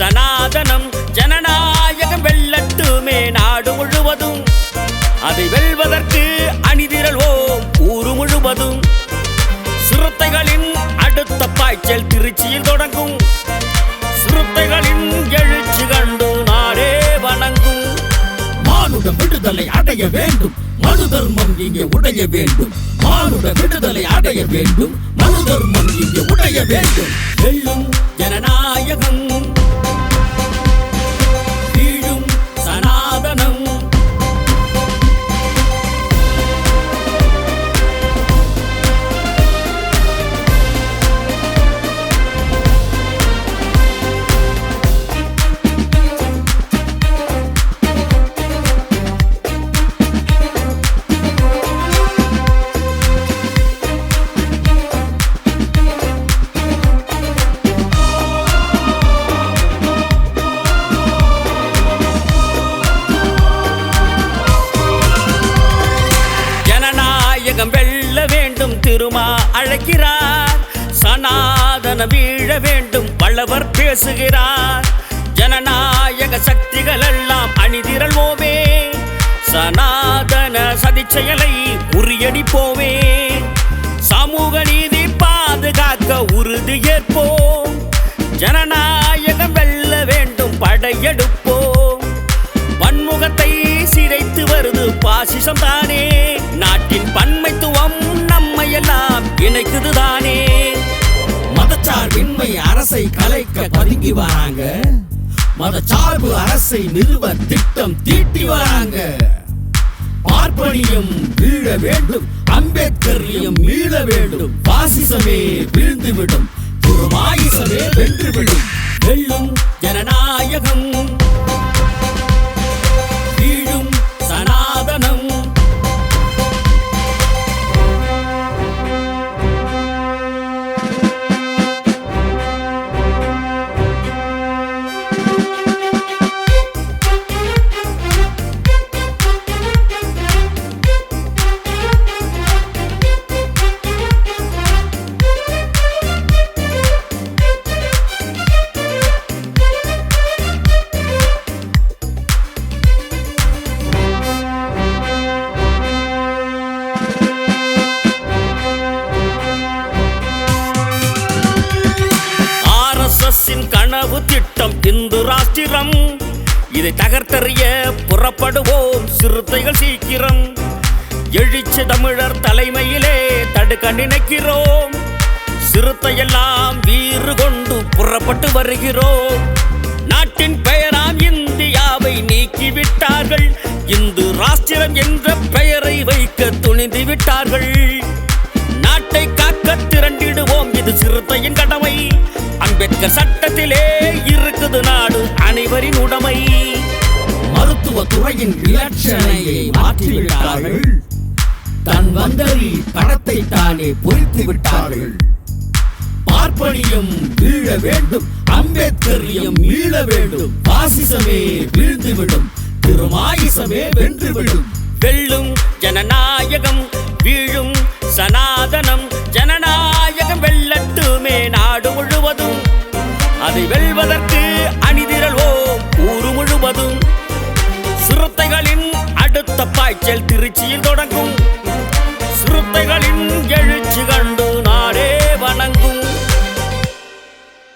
சனாதனம் ஜனநாயகம் வெல்லட்டுமே நாடு முழுவதும். அதை வெல்வதற்கு அணிதிரள்வோம் ஊரு முழுவதும். சிறுத்தைகளின் அடுத்த பாய்ச்சல் திருச்சியில் தொடங்கும். சிறுத்தைகளின் எழுச்சி கண்டு நாடே வணங்கும். மானுட விடுதலை அடைய வேண்டும். மனு தர்மம் இங்கே உடைய வேண்டும். மானுட விடுதலை அடைய வேண்டும். மனு தர்மம் இங்கே உடைய வேண்டும். வெல்லும் ஜனநாயகம். திருமா அழைக்கிறார். சனாதன வீழ வேண்டும் வல்லவர் பேசுகிறார். ஜனநாயக சக்திகள் எல்லாம் அணிதிரள்வோமே சனாதன சதிச்செயலை உரியடிப்போமே சமூக நீதி பாதுகாக்க உறுதி ஏற்போம். ஜனநாயகம் வெல்ல வேண்டும் படையெடுப்போம் வன்முகத்தை சிதைத்து வருது பாசிசம் தானே. எல்லாம் மதச்சார்பின்மை அரசை கலைக்க பதுங்கி வராங்க. மதச்சார்பு அரசை நிறுவ திட்டம் தீட்டி வராங்க. பார்ப்பனியம் வீழ வேண்டும் அம்பேத்கரியம் மீள வேண்டும். பாசிசமே வீழ்ந்துவிடும் குருமாயிசமே வென்றுவிடும். வெல்லும் ஜனநாயகம். இதை தகர்த்தறிய புறப்படுவோம் சிறுத்தைகள் சீக்கிரம். எழுச்சி தமிழர் தலைமையிலே தடுக்க நினைக்கிறோம். சிறுத்தையெல்லாம் வீறு கொண்டு புறப்பட்டு வருகிறோம். நாட்டின் பெயராம் இந்தியாவை நீக்கிவிட்டார்கள். இந்து ராஷ்டிரம் என்ற பெயரை வைக்க துணிந்து விட்டார்கள். நாட்டை காக்க திரண்டிடுவோம் இது சிறுத்தையின் கடமை. அம்பேத்கர் சட்டத்திலே மருத்துவ துறையின் இலட்சணையை மாற்றிவிட்டார்கள். தன் வந்தரி படத்தை தானே பொறித்து விட்டார்கள். பார்ப்பனியம் வீழ வேண்டும் அம்பேத்கரியம் மீள வேண்டும் பாசிசமே வீழ்ந்துவிடும் திருமாயிசமே வென்றுவிடும். வெள்ளும் ஜனநாயகம் வீழும் சனாதனம் ஜனநாயகம் வெள்ளட்டுமே நாடு முழுவதும். அதை வெல்வதற்கு பாய்ச்சல் திருச்சியில் தொடங்கும்